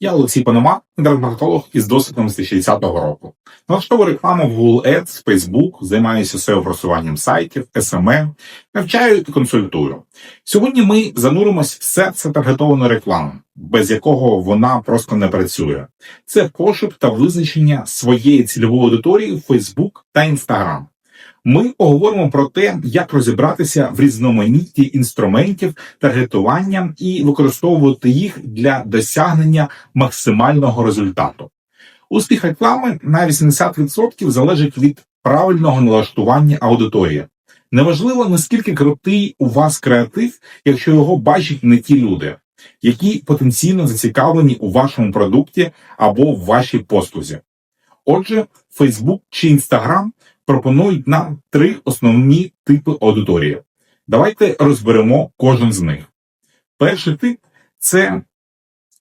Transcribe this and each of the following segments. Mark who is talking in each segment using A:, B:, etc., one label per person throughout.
A: Я Олексій Пономар, інтернет-маркетолог із досвідом з 2010 року. Налаштовую рекламу в Google Ads, Facebook, займаюся SEO-просуванням сайтів, SMM, навчаю і консультую. Сьогодні ми зануримось в серце таргетованої реклами, без якого вона просто не працює. Це пошук та визначення своєї цільової аудиторії в Facebook та Instagram. Ми поговоримо про те, як розібратися в різноманітті інструментів таргетування і використовувати їх для досягнення максимального результату. Успіх реклами на 80% залежить від правильного налаштування аудиторії. Неважливо, наскільки крутий у вас креатив, якщо його бачать не ті люди, які потенційно зацікавлені у вашому продукті або в вашій послузі. Отже, Facebook чи Instagram пропонують нам три основні типи аудиторії. Давайте розберемо кожен з них. Перший тип це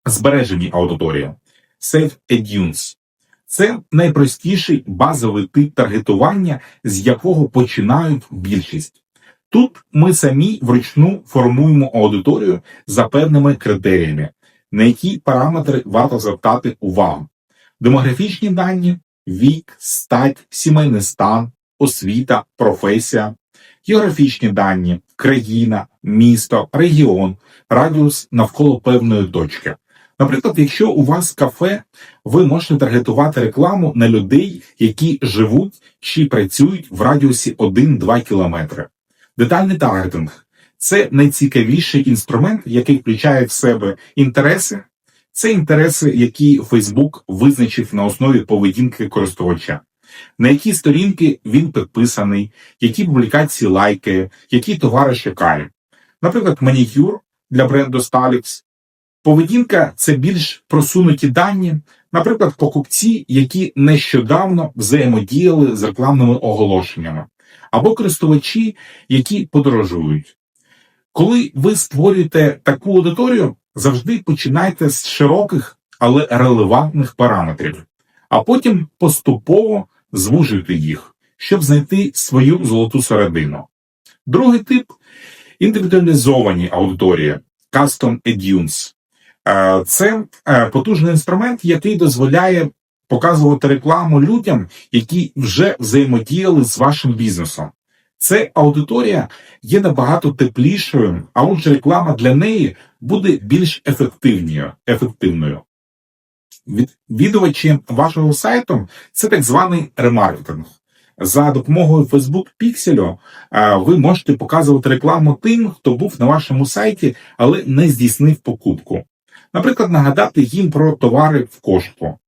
A: збережені аудиторії Safe Audience. Це найпростіший базовий тип таргетування, з якого починають більшість. Тут ми самі вручну формуємо аудиторію за певними критеріями, на які параметри варто звертати увагу. Демографічні дані, вік, стать, сімейний стан, освіта, професія, географічні дані, країна, місто, регіон, радіус навколо певної точки. Наприклад, якщо у вас кафе, ви можете таргетувати рекламу на людей, які живуть чи працюють в радіусі 1-2 кілометри. Детальний таргетинг це найцікавіший інструмент, який включає в себе інтереси. Це інтереси, які Facebook визначив на основі поведінки користувача, на які сторінки він підписаний, які публікації лайкає, які товари шукає. Наприклад, манікюр для бренду Stalix. Поведінка це більш просунуті дані, наприклад, покупці, які нещодавно взаємодіяли з рекламними оголошеннями, або користувачі, які подорожують. Коли ви створюєте таку аудиторію, завжди починайте з широких, але релевантних параметрів, а потім поступово звужуйте їх, щоб знайти свою золоту середину. Другий тип індивідуалізовані аудиторії Custom Audience. Е, Це е, потужний інструмент, який дозволяє показувати рекламу людям, які вже взаємодіяли з вашим бізнесом. Це аудиторія є набагато теплішою, а отже, реклама для неї буде більш ефективною. ефективною. Відвідувачі вашого сайту це так званий ремаркетинг. За допомогою Facebook Pixel ви можете показувати рекламу тим, хто був на вашому сайті, але не здійснив покупку. Наприклад, нагадати їм про товари в кошку.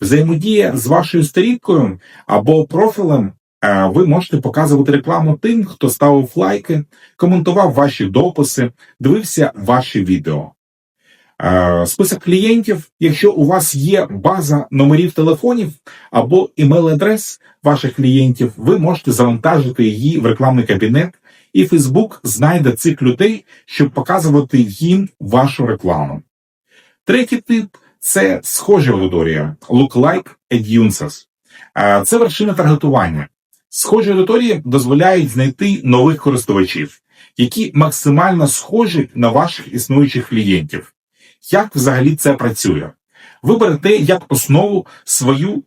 A: Взаємодія з вашою сторінкою або профілем ви можете показувати рекламу тим, хто ставив лайки, коментував ваші дописи, дивився ваші відео. Список клієнтів, якщо у вас є база номерів телефонів або імейл-адрес ваших клієнтів, ви можете завантажити її в рекламний кабінет, і Facebook знайде цих людей, щоб показувати їм вашу рекламу. Третій тип це схожі аудиторія Lookalike Audiences. Це вершина таргетування. Схожі аудиторії дозволяють знайти нових користувачів, які максимально схожі на ваших існуючих клієнтів. Як взагалі це працює? Ви берете як основу свою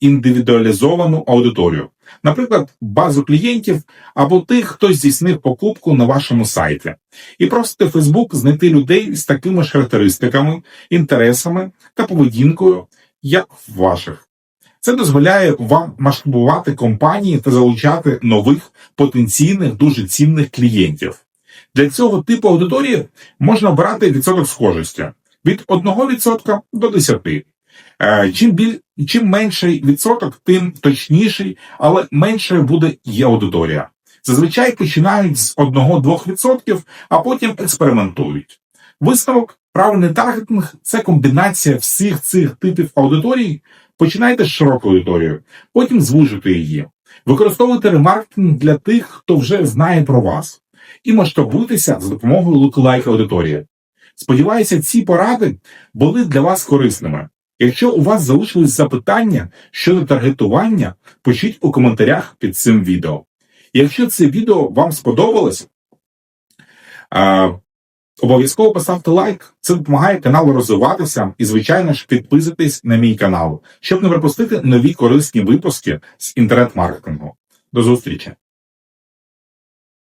A: індивідуалізовану аудиторію, наприклад, базу клієнтів або тих, хто здійснив покупку на вашому сайті, і просите Facebook знайти людей з такими ж характеристиками, інтересами та поведінкою, як ваших. Це дозволяє вам масштабувати компанії та залучати нових потенційних дуже цінних клієнтів. Для цього типу аудиторії можна обрати відсоток схожості від 1% до 10%. Е, чим біль, чим менший відсоток, тим точніший, але меншою буде і аудиторія. Зазвичай починають з 1-2%, а потім експериментують. Висновок, правильний таргетинг це комбінація всіх цих типів аудиторії. Починайте з широкою аудиторією, потім звужуйте її. Використовуйте ремаркетинг для тих, хто вже знає про вас, і масштабуйтеся за допомогою луклайк аудиторії. Сподіваюся, ці поради були для вас корисними. Якщо у вас залишились запитання щодо таргетування, пишіть у коментарях під цим відео. Якщо це відео вам сподобалось, Обов'язково поставте лайк. Це допомагає каналу розвиватися і, звичайно ж, підписуйтесь на мій канал, щоб не пропустити нові корисні випуски з інтернет-маркетингу. До зустрічі!